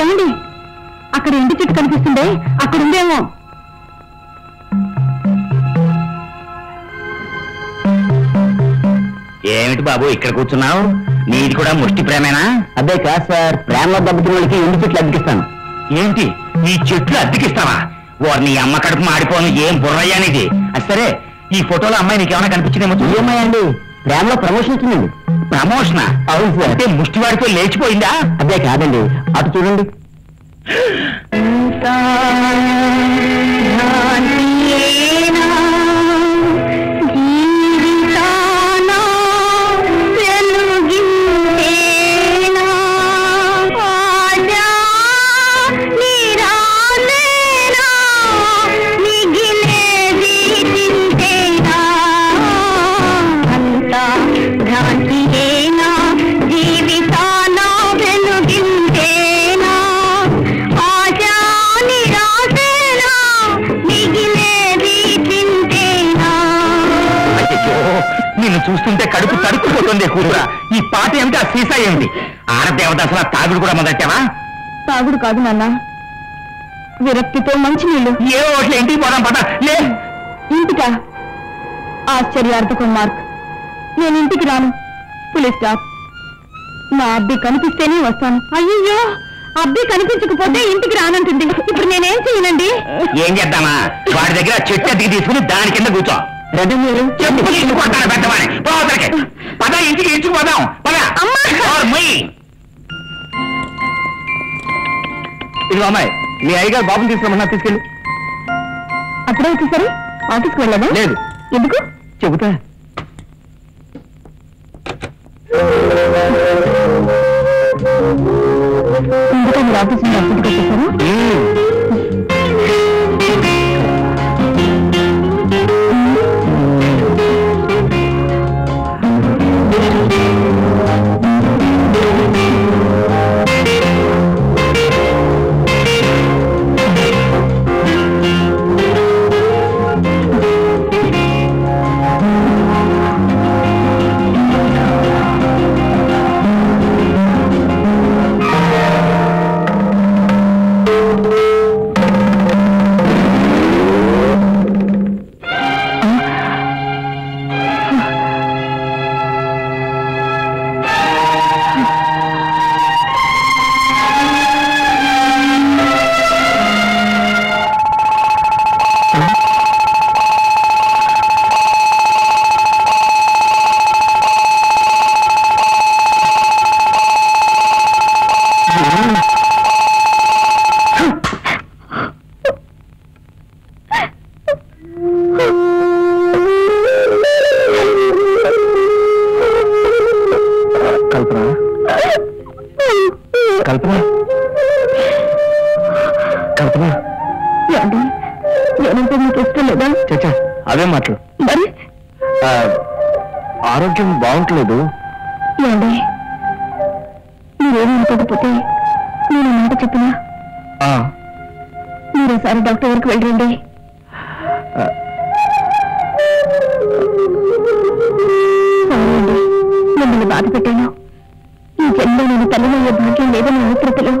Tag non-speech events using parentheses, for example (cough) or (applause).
ఏమండి? అక్కడ ఇంటి చెట్టు కనిపిస్తుందే అక్కడ ఉందేమో ఏమిటి బాబు ఇక్కడ కూర్చున్నావు? నీది కూడా ముష్టి ప్రేమేనా? అదే కాదు సార్. ప్రేమలో దెబ్బతిన వాళ్ళకి ఎండు చెట్లు అద్దెకిస్తాను. ఏంటి? ఈ చెట్లు అద్దెకిస్తావా? వారు నీ అమ్మ కడుపు మాడిపోను ఏం బుర్రయ్యానిది అది సరే ఈ ఫోటోలో అమ్మాయి నీకేమైనా కనిపించిందేమో చూడు. ఏమయ్యండి ప్రేమలో ప్రమోషన్ వచ్చిందండి ప్రమోషనా? అవును సార్. అంటే ముష్టివాడితో లేచిపోయిందా? అదే కాదండి అటు చూడండి. (gasps) నిన్ను చూస్తుంటే కడుపు తడుక్కుపోతుంది కూతురా. ఈ పాట ఏమిటి? ఆ సీసా ఏమిటి? ఆడదేవత అసలు ఆ తాగుడు కూడా మొదలెట్టావా? తాగుడు కాదు నాన్న. విరక్తితో మంచినీళ్ళు ఏ ఓట్లు ఇంటికి పోదాం పద. లే. ఇంటికా? ఆశ్చర్యార్థకం మార్క్. నేను ఇంటికి రాను. Full stop. నా అబ్బి కనిపిస్తేనే వస్తాను. అయ్యో అబ్బి కనిపించకపోతే ఇంటికి రానంటుంది. ఇప్పుడు నేనేం చేయనండి? ఏం చేద్దామా? వాడి దగ్గర చెట్టు అద్దెకి తీసుకుని దాని కింద కూర్చో. మీరు చెప్పు. పెద్దవాడి పద ఇంటికి ఇచ్చుకుపోదాం పద. అమ్మాయి మీ అయ్యగారు బాబుని తీసుకురమ్మన్నా తీసుకెళ్ళి. అప్పుడే వచ్చేసరి ఆఫీస్కి వెళ్ళదా లేదు. ఎందుకు? చెబుతా. ఎందుకు మీరు ఆఫీస్ నుండి అప్పటికి వచ్చేసారు? కల్పన? కల్పన? నేనంటే మీకు ఇష్టం లేదా? చచ్చా అవే మాటలు. మరి? ఆరోగ్యం బాగుంటలేదు. ఏమండి మీరేమీ అనుకోకపోతే నేను ఈ మాట చెప్పినా? ఆ, మీరు ఒకసారి డాక్టర్ వరకు వెళ్ళండి మిమ్మల్ని బాధ పెట్టాను. ఈ జన్మలో నేను లేదని అనుకృతిలో